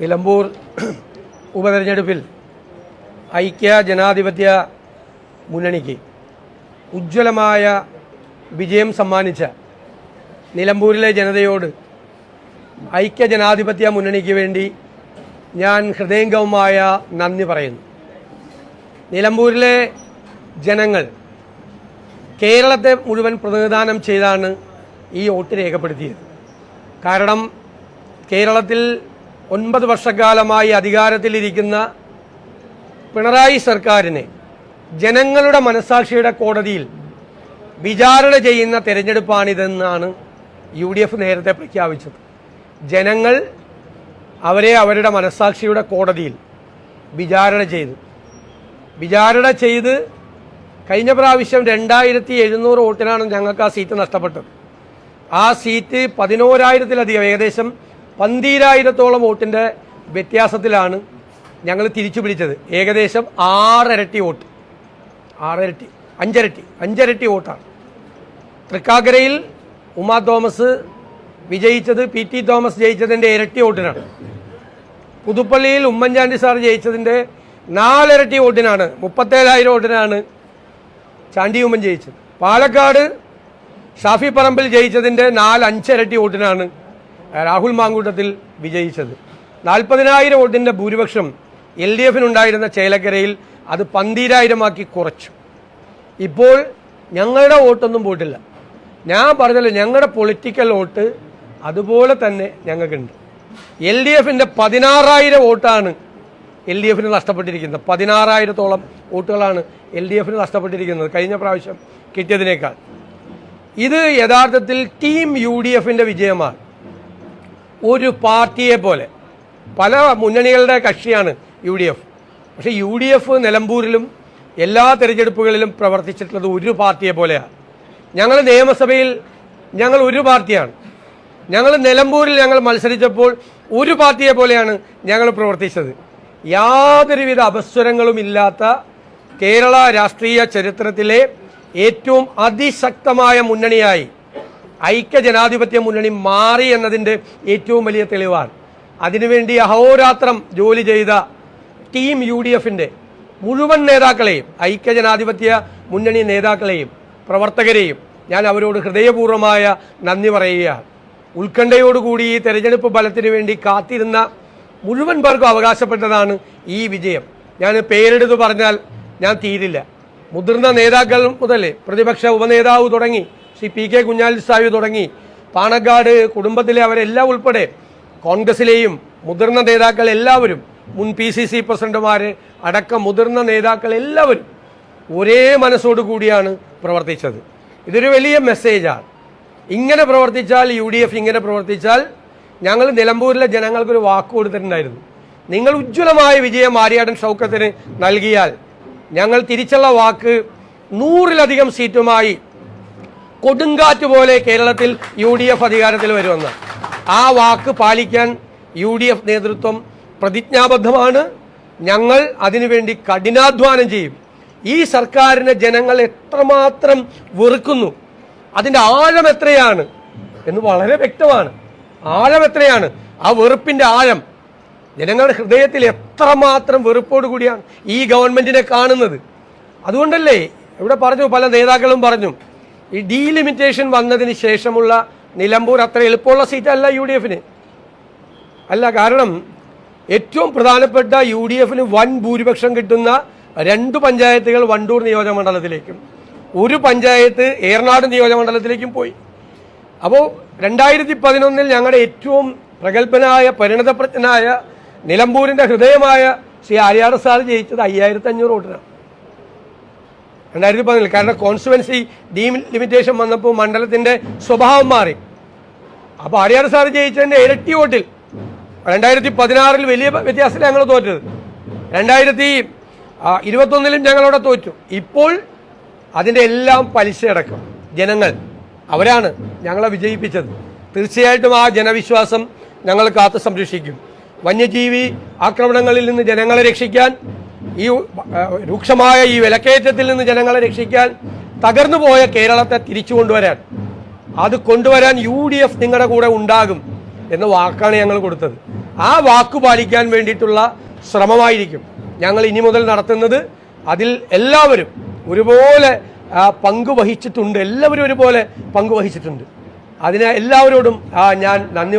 നിലമ്പൂർ ഉപതെരഞ്ഞെടുപ്പിൽ ഐക്യ ജനാധിപത്യ മുന്നണിക്ക് ഉജ്ജ്വലമായ വിജയം സമ്മാനിച്ച നിലമ്പൂരിലെ ജനതയോട് ഐക്യ ജനാധിപത്യ മുന്നണിക്ക് വേണ്ടി ഞാൻ ഹൃദയംഗവുമായ നന്ദി പറയുന്നു. നിലമ്പൂരിലെ ജനങ്ങൾ കേരളത്തെ മുഴുവൻ പ്രതിനിധാനം ചെയ്താണ് ഈ വോട്ട് രേഖപ്പെടുത്തിയത്. കാരണം കേരളത്തിൽ ഒൻപത് വർഷക്കാലമായി അധികാരത്തിലിരിക്കുന്ന പിണറായി സർക്കാരിനെ ജനങ്ങളുടെ മനസാക്ഷിയുടെ കോടതിയിൽ വിചാരണ ചെയ്യുന്ന തെരഞ്ഞെടുപ്പാണിതെന്നാണ് യു ഡി എഫ് നേരത്തെ പ്രഖ്യാപിച്ചത്. ജനങ്ങൾ അവരെ അവരുടെ മനസാക്ഷിയുടെ കോടതിയിൽ വിചാരണ ചെയ്തു. വിചാരണ ചെയ്ത് കഴിഞ്ഞ പ്രാവശ്യം രണ്ടായിരത്തി എഴുന്നൂറ് വോട്ടിനാണ് ഞങ്ങൾക്ക് ആ സീറ്റ് നഷ്ടപ്പെട്ടത്. ആ സീറ്റ് പതിനോരായിരത്തിലധികം ഏകദേശം പന്തീരായിരത്തോളം വോട്ടിന്റെ വ്യത്യാസത്തിലാണ് ഞങ്ങൾ തിരിച്ചു പിടിച്ചത്. ഏകദേശം ആറരട്ടി വോട്ട്. ആറരട്ടി അഞ്ചരട്ടി അഞ്ചരട്ടി വോട്ടാണ്. തൃക്കാക്കരയിൽ ഉമാ തോമസ് വിജയിച്ചത് പി ടി തോമസ് ജയിച്ചതിന്റെ ഇരട്ടി വോട്ടിനാണ്. പുതുപ്പള്ളിയിൽ ഉമ്മൻചാണ്ടി സാർ ജയിച്ചതിന്റെ നാലിരട്ടി വോട്ടിനാണ് മുപ്പത്തേഴായിരം വോട്ടിനാണ് ചാണ്ടി ഉമ്മൻ ജയിച്ചത്. പാലക്കാട് ഷാഫി പറമ്പിൽ ജയിച്ചതിന്റെ നാല് അഞ്ചിരട്ടി വോട്ടിനാണ് രാഹുൽ മാങ്കൂട്ടത്തിൽ വിജയിച്ചത്. നാൽപ്പതിനായിരം വോട്ടിന്റെ ഭൂരിപക്ഷം എൽ ഡി എഫിനുണ്ടായിരുന്ന ചേലക്കരയിൽ അത് പന്തീരായിരമാക്കി കുറച്ചു. ഇപ്പോൾ ഞങ്ങളുടെ വോട്ടൊന്നും പോയിട്ടില്ല. ഞാൻ പറഞ്ഞല്ലോ ഞങ്ങളുടെ പൊളിറ്റിക്കൽ വോട്ട് അതുപോലെ തന്നെ ഞങ്ങൾക്കുണ്ട്. എൽ ഡി എഫിന്റെ പതിനാറായിരം വോട്ടാണ് എൽ ഡി എഫിന് നഷ്ടപ്പെട്ടിരിക്കുന്നത്. പതിനാറായിരത്തോളം വോട്ടുകളാണ് എൽ ഡി എഫിന് നഷ്ടപ്പെട്ടിരിക്കുന്നത് കഴിഞ്ഞ പ്രാവശ്യം കിട്ടിയതിനേക്കാൾ. ഇത് യഥാർത്ഥത്തിൽ ടീം യു ഡി എഫിന്റെ വിജയമാണ്. ഒരു പാർട്ടിയെ പോലെ. പല മുന്നണികളുടെ കക്ഷിയാണ് യു ഡി എഫ് പക്ഷേ യു ഡി എഫ് നിലമ്പൂരിലും എല്ലാ തെരഞ്ഞെടുപ്പുകളിലും പ്രവർത്തിച്ചിട്ടുള്ളത് ഒരു പാർട്ടിയെ പോലെയാണ് ഞങ്ങൾ നിയമസഭയിൽ ഞങ്ങൾ ഒരു പാർട്ടിയാണ്. ഞങ്ങൾ നിലമ്പൂരിൽ ഞങ്ങൾ മത്സരിച്ചപ്പോൾ ഒരു പാർട്ടിയെ പോലെയാണ് ഞങ്ങൾ പ്രവർത്തിച്ചത്. യാതൊരുവിധ അപസ്വരങ്ങളും ഇല്ലാത്ത കേരള രാഷ്ട്രീയ ചരിത്രത്തിലെ ഏറ്റവും അതിശക്തമായ മുന്നണിയായി ഐക്യ ജനാധിപത്യ മുന്നണി മാറി എന്നതിന്റെ ഏറ്റവും വലിയ തെളിവാണ്. അതിനുവേണ്ടി അഹോരാത്രം ജോലി ചെയ്ത ടീം യു ഡി എഫിന്റെ മുഴുവൻ നേതാക്കളെയും ഐക്യ ജനാധിപത്യ മുന്നണി നേതാക്കളെയും പ്രവർത്തകരെയും ഞാൻ അവരോട് ഹൃദയപൂർവമായ നന്ദി പറയുകയാണ്. ഉത്കണ്ഠയോടുകൂടി ഈ തെരഞ്ഞെടുപ്പ് ഫലത്തിന് വേണ്ടി കാത്തിരുന്ന മുഴുവൻ പേർക്കും അവകാശപ്പെട്ടതാണ് ഈ വിജയം. ഞാൻ പേരെടുത്ത് പറഞ്ഞാൽ ഞാൻ തീരില്ല. മുതിർന്ന നേതാക്കൾ മുതൽ പ്രതിപക്ഷ ഉപനേതാവ് തുടങ്ങി ശ്രീ പി കെ കുഞ്ഞാലി തുടങ്ങി. പാണക്കാട് കുടുംബത്തിലെ അവരെല്ലാം ഉൾപ്പെടെ കോൺഗ്രസിലെയും മുതിർന്ന നേതാക്കൾ എല്ലാവരും മുൻ പി സി സി പ്രസിഡന്റുമാർ അടക്കം മുതിർന്ന നേതാക്കൾ എല്ലാവരും ഒരേ മനസ്സോടു കൂടിയാണ് പ്രവർത്തിച്ചത്. ഇതൊരു വലിയ മെസ്സേജാണ്. ഇങ്ങനെ പ്രവർത്തിച്ചാൽ യു ഡി എഫ് ഇങ്ങനെ പ്രവർത്തിച്ചാൽ ഞങ്ങൾ നിലമ്പൂരിലെ ജനങ്ങൾക്കൊരു വാക്ക് കൊടുത്തിട്ടുണ്ടായിരുന്നു. നിങ്ങൾ ഉജ്ജ്വലമായ വിജയം ആര്യാടൻ ഷൗക്കത്തിന് നൽകിയാൽ ഞങ്ങൾ തിരിച്ചുള്ള വാക്ക് നൂറിലധികം സീറ്റുമായി കൊടുങ്കാറ്റ് പോലെ കേരളത്തിൽ യു ഡി എഫ് അധികാരത്തിൽ വരുമെന്ന്. ആ വാക്ക് പാലിക്കാൻ യു ഡി എഫ് നേതൃത്വം പ്രതിജ്ഞാബദ്ധമാണ്. ഞങ്ങൾ അതിനുവേണ്ടി കഠിനാധ്വാനം ചെയ്യും. ഈ സർക്കാരിനെ ജനങ്ങൾ എത്രമാത്രം വെറുക്കുന്നു. അതിന്റെ ആഴം എത്രയാണ് എന്ന് വളരെ വ്യക്തമാണ്. ആഴം എത്രയാണ്? ആ വെറുപ്പിന്റെ ആഴം. ജനങ്ങളുടെ ഹൃദയത്തിൽ എത്രമാത്രം വെറുപ്പോട് കൂടിയാണ് ഈ ഗവൺമെന്റിനെ കാണുന്നത്. അതുകൊണ്ടല്ലേ ഇവിടെ പറഞ്ഞു പല നേതാക്കളും പറഞ്ഞു ഈ ഡീലിമിറ്റേഷൻ വന്നതിന് ശേഷമുള്ള നിലമ്പൂർ അത്ര എളുപ്പമുള്ള സീറ്റല്ല യു ഡി എഫിന് അല്ല കാരണം ഏറ്റവും പ്രധാനപ്പെട്ട യു ഡി എഫിന് വൻ ഭൂരിപക്ഷം കിട്ടുന്ന രണ്ട് പഞ്ചായത്തുകൾ വണ്ടൂർ നിയോജകമണ്ഡലത്തിലേക്കും. ഒരു പഞ്ചായത്ത് ഏറനാട് നിയോജകമണ്ഡലത്തിലേക്കും പോയി. അപ്പോൾ രണ്ടായിരത്തി പതിനൊന്നിൽ ഞങ്ങളുടെ ഏറ്റവും പ്രഗത്ഭനായ പരിണതപ്രജ്ഞനായ നിലമ്പൂരിന്റെ ഹൃദയമായ ശ്രീ ആര്യാട് സാർ ജയിച്ചത് അയ്യായിരത്തി അഞ്ഞൂറ് വോട്ടിനാണ്. രണ്ടായിരത്തി പതിനാല് കാരണം കോൺസ്റ്റുവൻസി ഡീലിമിറ്റേഷൻ വന്നപ്പോൾ മണ്ഡലത്തിന്റെ സ്വഭാവം മാറി. അപ്പോൾ ആര്യാട് സാർ ജയിച്ചതിന്റെ ഇരട്ടി വോട്ടിൽ. രണ്ടായിരത്തി പതിനാറിൽ വലിയ വ്യത്യാസത്തിൽ ഞങ്ങൾ തോറ്റത്. രണ്ടായിരത്തി ഇരുപത്തൊന്നിലും ഞങ്ങളവിടെ തോറ്റു. ഇപ്പോൾ അതിന്റെ എല്ലാം പലിശയടക്കം ജനങ്ങൾ അവരാണ് ഞങ്ങളെ വിജയിപ്പിച്ചത്. തീർച്ചയായിട്ടും ആ ജനവിശ്വാസം ഞങ്ങൾ കാത്തു സംരക്ഷിക്കും. വന്യജീവി ആക്രമണങ്ങളിൽ നിന്ന് ജനങ്ങളെ രക്ഷിക്കാൻ ഈ രൂക്ഷമായ ഈ വിലക്കയറ്റത്തിൽ നിന്ന് ജനങ്ങളെ രക്ഷിക്കാൻ തകർന്നു പോയ കേരളത്തെ തിരിച്ചു കൊണ്ടുവരാൻ. അത് കൊണ്ടുവരാൻ യു ഡി എഫ് നിങ്ങളുടെ കൂടെ ഉണ്ടാകും എന്ന വാക്കാണ് ഞങ്ങൾ കൊടുത്തത്. ആ വാക്ക് പാലിക്കാൻ വേണ്ടിയിട്ടുള്ള ശ്രമമായിരിക്കും ഞങ്ങൾ ഇനി മുതൽ നടത്തുന്നത്. അതിൽ എല്ലാവരും ഒരുപോലെ പങ്കുവഹിച്ചിട്ടുണ്ട്. എല്ലാവരും ഒരുപോലെ പങ്കുവഹിച്ചിട്ടുണ്ട്. അതിന് എല്ലാവരോടും ഞാൻ നന്ദി